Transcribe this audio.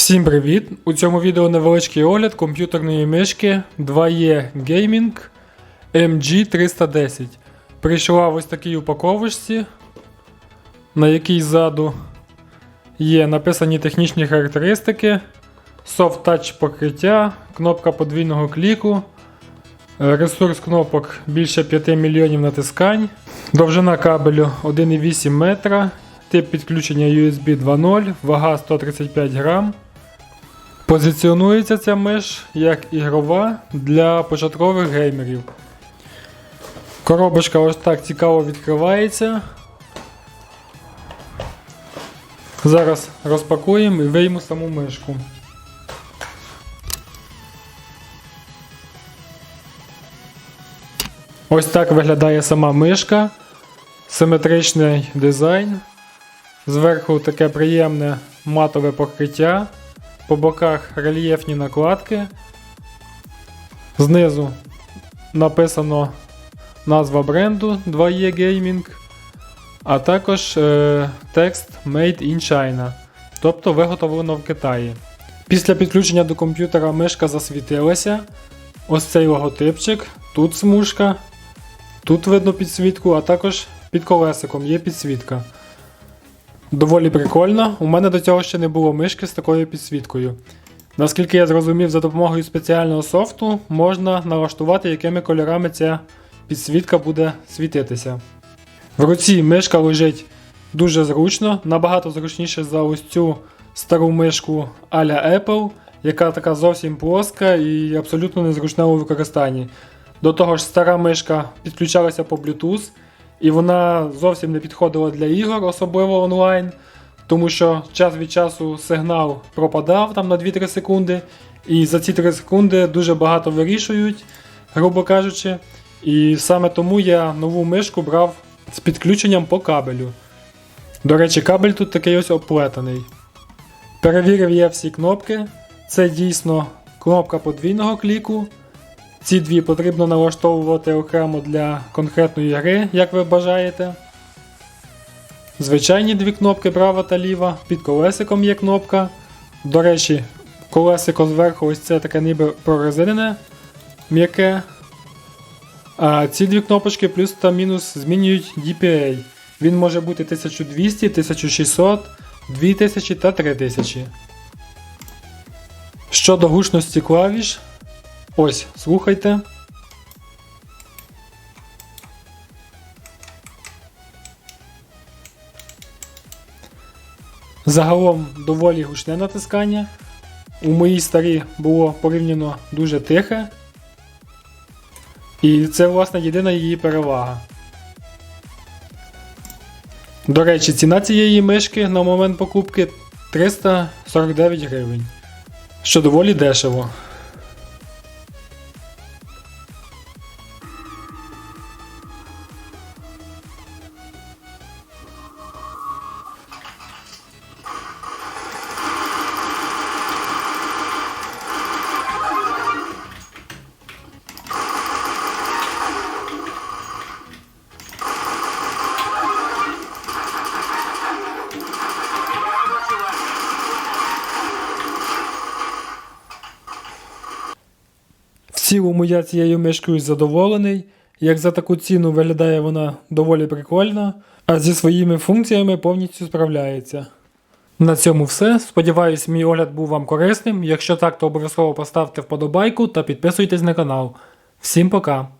Всім привіт! У цьому відео невеличкий огляд комп'ютерної мишки 2E Gaming MG310. Прийшла в ось такій упаковочці, на якій ззаду є написані технічні характеристики, Soft Touch покриття, кнопка подвійного кліку, ресурс кнопок більше 5 мільйонів натискань, довжина кабелю 1,8 метра, тип підключення USB 2.0, вага 135 грам. Позиціонується ця миш як ігрова для початкових геймерів. Коробочка ось так цікаво відкривається. Зараз розпакуємо і вийму саму мишку. Ось так виглядає сама мишка. Симетричний дизайн. Зверху таке приємне матове покриття. По боках рельєфні накладки. Знизу написано назва бренду 2E Gaming, а також е, текст Made in China, тобто виготовлено в Китаї. Після підключення до комп'ютера мишка засвітилася. Ось цей логотипчик, тут смужка, тут видно підсвітку, а також під колесиком є підсвітка. Доволі прикольно. У мене до цього ще не було мишки з такою підсвіткою. Наскільки я зрозумів, за допомогою спеціального софту можна налаштувати, якими кольорами ця підсвітка буде світитися. В руці мишка лежить дуже зручно, набагато зручніше за ось цю стару мишку а-ля Apple, яка така зовсім плоска і абсолютно незручна у використанні. До того ж, стара мишка підключалася по Bluetooth, і вона зовсім не підходила для ігор, особливо онлайн, тому що час від часу сигнал пропадав там на 2-3 секунди, і за ці 3 секунди дуже багато вирішують, грубо кажучи. І саме тому я нову мишку брав з підключенням по кабелю. До речі, кабель тут такий ось оплетений. Перевірив я всі кнопки. Це дійсно кнопка подвійного кліку. Ці дві потрібно налаштовувати окремо для конкретної гри, як ви бажаєте. Звичайні дві кнопки права та ліва, під колесиком є кнопка. До речі, колесико зверху ось це таке ніби прорезинене м'яке. А ці дві кнопочки плюс та мінус змінюють DPA. Він може бути 1200, 1600, 2000 та 3000. Щодо гучності клавіш, ось, слухайте. Загалом доволі гучне натискання. У моїй старій було порівняно дуже тихе. І це, власне, єдина її перевага. До речі, ціна цієї мишки на момент покупки 349 гривень, що доволі дешево. Цілому я цією мишкою задоволений. Як за таку ціну виглядає вона доволі прикольно, а зі своїми функціями повністю справляється. На цьому все. Сподіваюсь, мій огляд був вам корисним. Якщо так, то обов'язково поставте вподобайку та підписуйтесь на канал. Всім пока!